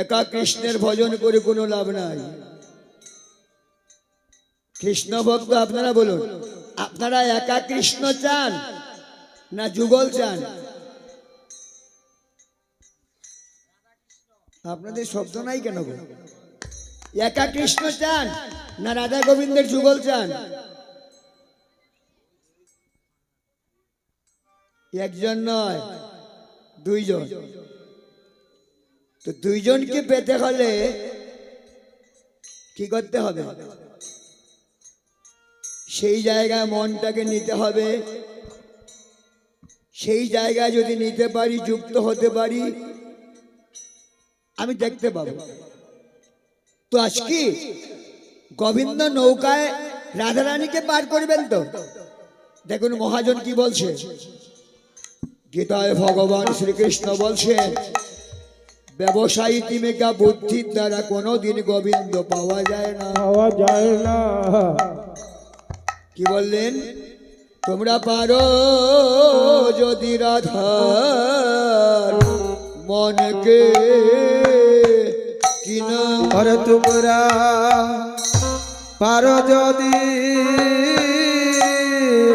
একা কৃষ্ণের ভজন করে কোনো লাভ নাই। কৃষ্ণ ভক্ত, আপনারা বলুন, আপনারা একা কৃষ্ণ চান না যুগল চান? আপনাদের শব্দ নাই কেন? একা কৃষ্ণ চান না রাধা গোবিন্দের যুগল চান? একজন নয়, দুইজন। তো দুইজনকে পেতে হলে কি করতে হবে? সেই জায়গায় মনটাকে নিতে হবে। সেই জায়গায় যদি নিতে পারি, যুক্ত হতে পারি, আমি দেখতে পাবো। তো আজকে গোবিন্দ নৌকায় রাধারানীকে পার করবেন তো? দেখুন মহাজন কি বলছে। গীতায় ভগবান শ্রীকৃষ্ণ বলছেন ব্যবসায়ী তিমিকা বুদ্ধির দ্বারা কোনোদিন গোবিন্দ পাওয়া যায় না। পাওয়া যায় না। কি বললেন? তোমরা পারো যদি রাধার মনকে কিনা। আরে তোমরা পারো যদি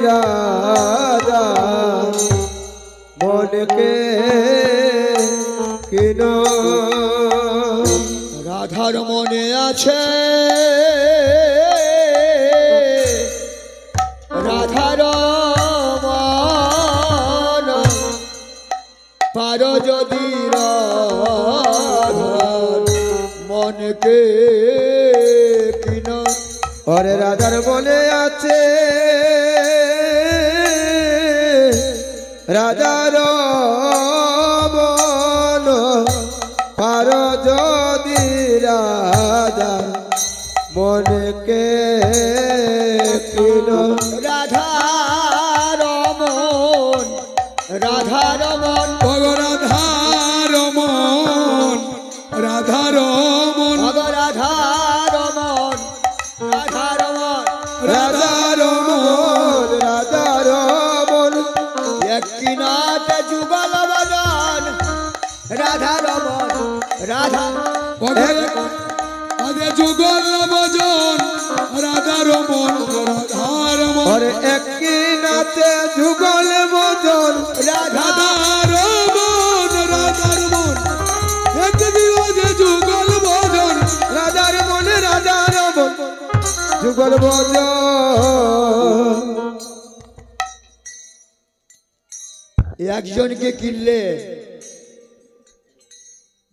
রাধা মনকে রাধার মনে আছে। রাধার পারো যদি মনকে কিনা। ওরে রাধার মনে আছে। রাধার মনকে রাধা রমন রাধা রমন। ভগ রাধা রমন রাধা রমন। ভগ রাধা রমন রাধা রমন। রাধা রমন রাধা রমন। একটি যুগল বদন রাধা রমন রাধা। আদে যুগল ভজন রাধার মন রাধার মন। একই নাতে যুগল মতন রাধার মন রাধার মন। এক দিবসে যুগল ভজন রাধার মনে রাধার মন। যুগল ভজন। একজনকে কিনলে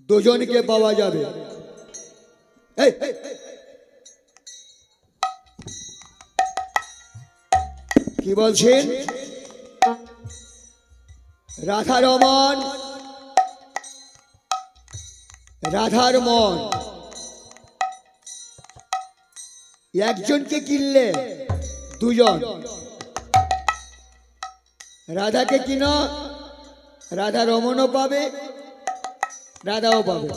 দুজনকে পাওয়া যাবে। কি বলছেন? রাধার মন রাধার মন। একজনকে কিনলে দুজন। রাধাকে কিনো রাধা রমণও পাবে, রাধাও পাবে।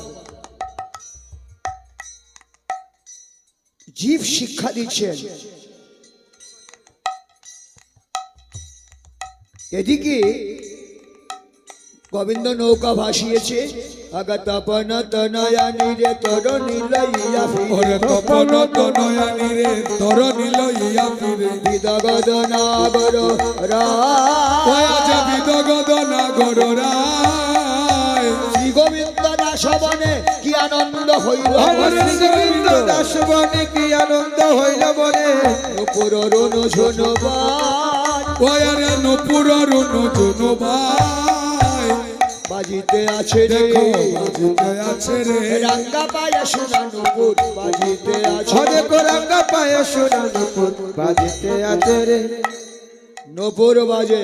জীব শিক্ষা দিচ্ছেন। এদিকে গোবিন্দ নৌকা ভাসিয়েছে। আগা তপন তনয়া নিরে তর নীলইয়া ওরে তপন তনয়ানি রে তর নীল ফিরে বিদগদ নাগর রায়। যাবি নাগর রায়। শ্রী গোবিন্দ দাস বনে কি আনন্দ হইল গোবিন্দ দাস বনে কি আনন্দ হইল বনে নপুর রুন জুনু ভাই বাজিতে আছে রে। দেখো বাজুতে আছে রে। রাঙ্গা পায়া সোনা নুপুর বাজিতে আছে হরে কোরঙ্গা পায় সোনানপুর বাজিতে আছে রে। নপুর বাজে।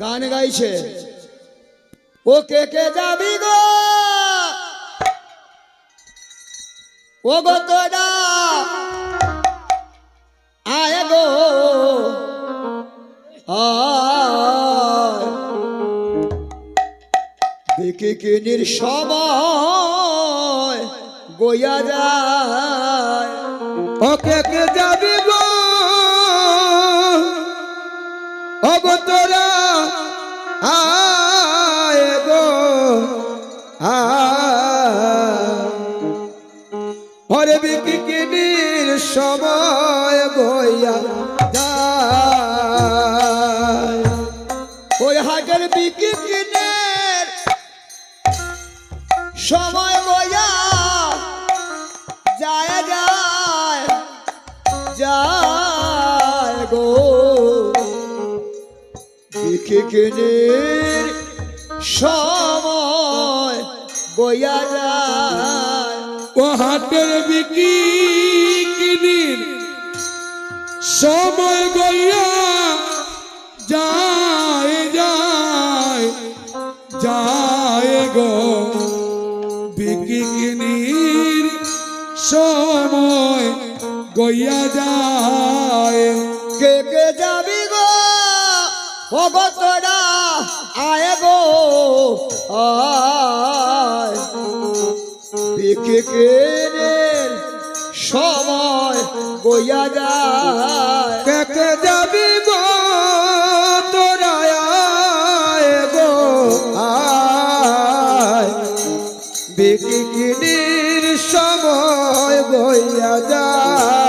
গান গাইছে। ও কে কে যাবি গো? ও গো তোরা। আয় গো। আয় কিনির সময় গইয়া যায়? ওকে কে যাবি গো? আয় গো হরে বিকি কিনির সময় গইয়া যায়? ওই হাটের বিক্রি সময় বইয়া যায় যায় যায় গো। বিক্রি কিনের সময় বইয়া যায়। ও হাটের বিকি কিনির সময় গইয়া গইয়া যায়। কে কে যাবি গো? ভগতরা আয় গো। আয়। কেনের সময় বইয়া যায়। কে কে যাবি গো? তোরা আয় সময় গইয়া যায়।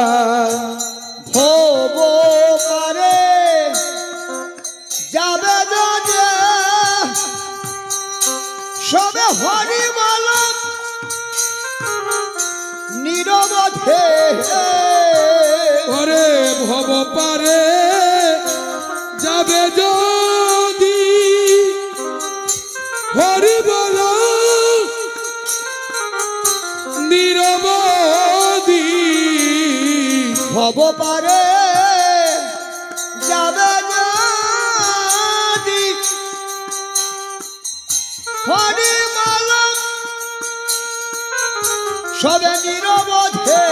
নিরবধে ওরে ভব পারে যাবে যদি। হরি বল নিরবধি ভব পারে সবে নিরবধে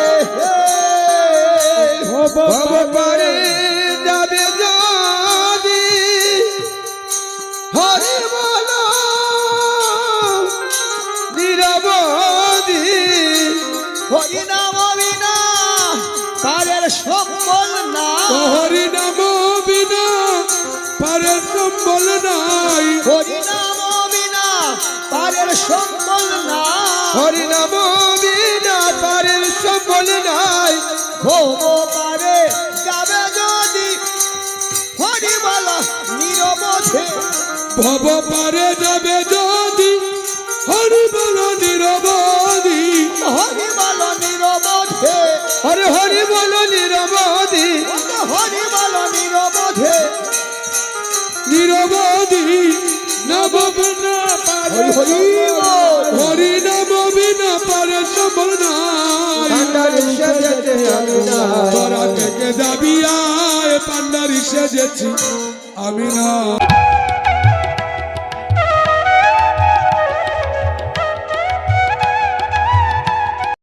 ভবপারে যাবে যদি হরি বল নিরবধি। হরি নাম বিনা পারের সম্বল না হরি নাম বিনা পারে সম্বল নাই। হরি নাম পারের সম্বল না হরি নাম বিনা পারের সম্বল নাই। ভোগ পারে যাবে যদি হরি বল নিরবধে। ভব পারে যাবে যদি হরি নিরবধি। হরি নিরবধে। হরে হরি বল নিরবধি। হরি নিরবধে। নিরবধি। নব বিনা পারে হরি হরি নাম বিনা পারে সম্বল নাই কান্ডারি সেজেছে আমি না তোরা থেকে যাবি আয় পান্ডারি সেজেছি আমি না